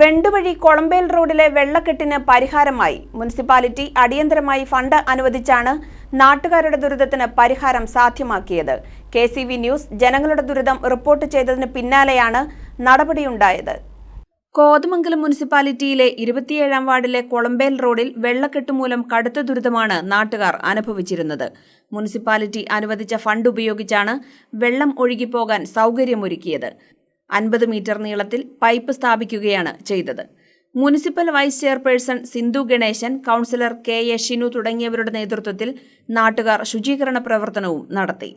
വെണ്ടുവഴി കൊളമ്പേൽ റോഡിലെ വെള്ളക്കെട്ടിന് പരിഹാരമായി. മുനിസിപ്പാലിറ്റി അടിയന്തരമായി ഫണ്ട് അനുവദിച്ചാണ് നാട്ടുകാരുടെ ദുരിതത്തിന് പരിഹാരം സാധ്യമാക്കിയത്. കെ ന്യൂസ് ജനങ്ങളുടെ ദുരിതം റിപ്പോർട്ട് ചെയ്തതിന് പിന്നാലെയാണ് നടപടിയുണ്ടായത്. കോതമംഗലം മുനിസിപ്പാലിറ്റിയിലെ ഇരുപത്തിയേഴാം വാർഡിലെ കൊളമ്പേൽ റോഡിൽ വെള്ളക്കെട്ട് മൂലം കടുത്ത ദുരിതമാണ് നാട്ടുകാർ അനുഭവിച്ചിരുന്നത്. മുനിസിപ്പാലിറ്റി അനുവദിച്ച ഫണ്ട് ഉപയോഗിച്ചാണ് വെള്ളം ഒഴുകിപ്പോകാൻ സൗകര്യമൊരുക്കിയത്. അൻപത് മീറ്റർ നീളത്തിൽ പൈപ്പ് സ്ഥാപിക്കുകയാണ് ചെയ്തത്. Municipal vice chairperson Sindhu Ganesan councillor K A Shinu തുടങ്ങിയവരുടെ നേതൃത്വത്തിൽ നാട്ടുകാർ ശുചീകരണ പ്രവർത്തനവും നടത്തി.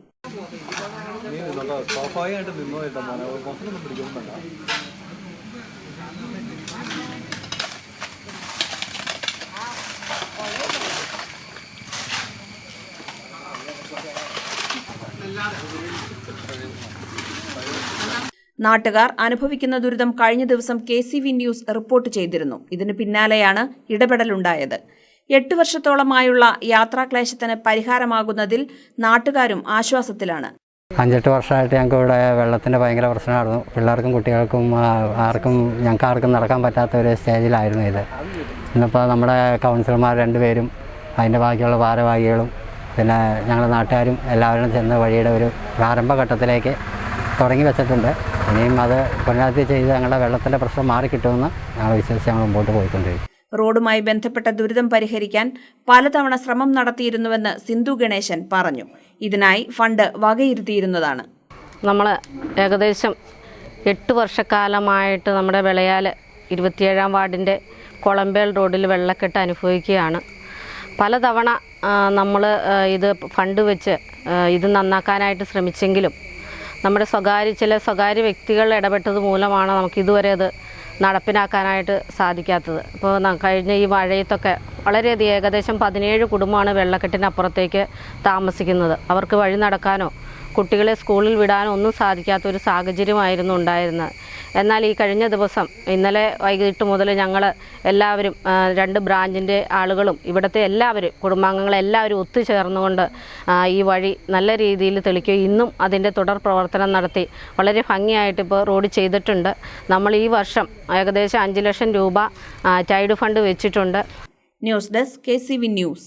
നാട്ടുകാർ അനുഭവിക്കുന്ന ദുരിതം കഴിഞ്ഞ ദിവസം K C V news report ചെയ്തിരുന്നു. ഇതിന് പിന്നാലെയാണ് ഇടപെടലുണ്ടായത്. എട്ട് വർഷത്തോളമായുള്ള യാത്രാക്ലേശത്തിന് പരിഹാരമാകുന്നതിൽ നാട്ടുകാരും ആശ്വാസത്തിലാണ്. അഞ്ചെട്ട് വർഷമായിട്ട് ഞങ്ങൾക്ക് ഇവിടെ വെള്ളത്തിന്റെ ഭയങ്കര പ്രശ്നമായിരുന്നു. പിള്ളേർക്കും കുട്ടികൾക്കും ആർക്കും ഞങ്ങൾക്ക് ആർക്കും നടക്കാൻ പറ്റാത്ത ഒരു സ്റ്റേജിലായിരുന്നു ഇത്. ഇന്നിപ്പോൾ നമ്മുടെ കൗൺസിലർമാർ രണ്ടുപേരും അതിന്റെ ബാക്കിയുള്ള ഭാരവാഹികളും പിന്നെ ഞങ്ങളുടെ നാട്ടുകാരും എല്ലാവരും ചെന്ന വഴിയുടെ ഒരു പ്രാരംഭഘട്ടത്തിലേക്ക് തുടങ്ങി വെച്ചിട്ടുണ്ട്. ഇനിയും അത് പുനരാവൃത്തി ചെയ്ത് ഞങ്ങളുടെ വെള്ളത്തിന്റെ പ്രശ്നം മാറിക്കിട്ടുമെന്ന് ഞങ്ങൾ വിശ്വസിച്ച് ഞങ്ങൾ മുമ്പോട്ട് പോയിക്കൊണ്ടിരിക്കും റോഡുമായി ബന്ധപ്പെട്ട ദുരിതം പരിഹരിക്കാൻ പലതവണ ശ്രമം നടത്തിയിരുന്നുവെന്ന് സിന്ധു ഗണേശൻ പറഞ്ഞു. ഇതിനായി ഫണ്ട് വകയിരുത്തിയിരുന്നതാണ്. നമ്മൾ ഏകദേശം എട്ട് വർഷക്കാലമായിട്ട് നമ്മുടെ വിളയാൽ ഇരുപത്തിയേഴാം വാർഡിന്റെ കൊളമ്പേൽ റോഡിൽ വെള്ളക്കെട്ട് അനുഭവിക്കുകയാണ്. പലതവണ നമ്മൾ ഇത് ഫണ്ട് വെച്ച് ഇത് നന്നാക്കാനായിട്ട് ശ്രമിച്ചെങ്കിലും നമ്മുടെ സ്വകാര്യ ചില സ്വകാര്യ വ്യക്തികൾ ഇടപെട്ടത് മൂലമാണ് നമുക്ക് ഇതുവരെ അത് നടപ്പിലാക്കാനായിട്ട് സാധിക്കാത്തത്. ഇപ്പോൾ കഴിഞ്ഞ ഈ മഴയത്തൊക്കെ വളരെയധികം ഏകദേശം പതിനേഴ് കുടുംബമാണ് വെള്ളക്കെട്ടിനപ്പുറത്തേക്ക് താമസിക്കുന്നത്. അവർക്ക് വഴി നടക്കാനോ കുട്ടികളെ സ്കൂളിൽ വിടാനോ ഒന്നും സാധിക്കാത്ത ഒരു സാഹചര്യമായിരുന്നു ഉണ്ടായിരുന്നത്. എന്നാൽ ഈ കഴിഞ്ഞ ദിവസം ഇന്നലെ വൈകിട്ട് മുതൽ ഞങ്ങൾ എല്ലാവരും രണ്ട് ബ്രാഞ്ചിന്റെ ആളുകളും ഇവിടുത്തെ എല്ലാവരും കുടുംബാംഗങ്ങളെല്ലാവരും ഒത്തുചേർന്നുകൊണ്ട് ഈ വഴി നല്ല രീതിയിൽ തെളിക്കുകയും ഇന്നും അതിന്റെ തുടർ പ്രവർത്തനം നടത്തി. വളരെ ഭംഗിയായിട്ട് ഇപ്പോൾ റോഡ് ചെയ്തിട്ടുണ്ട്. നമ്മൾ ഈ വർഷം ഏകദേശം അഞ്ച് ലക്ഷം രൂപ ചൈൽഡ് ഫണ്ട് വെച്ചിട്ടുണ്ട്. News desk K C V news.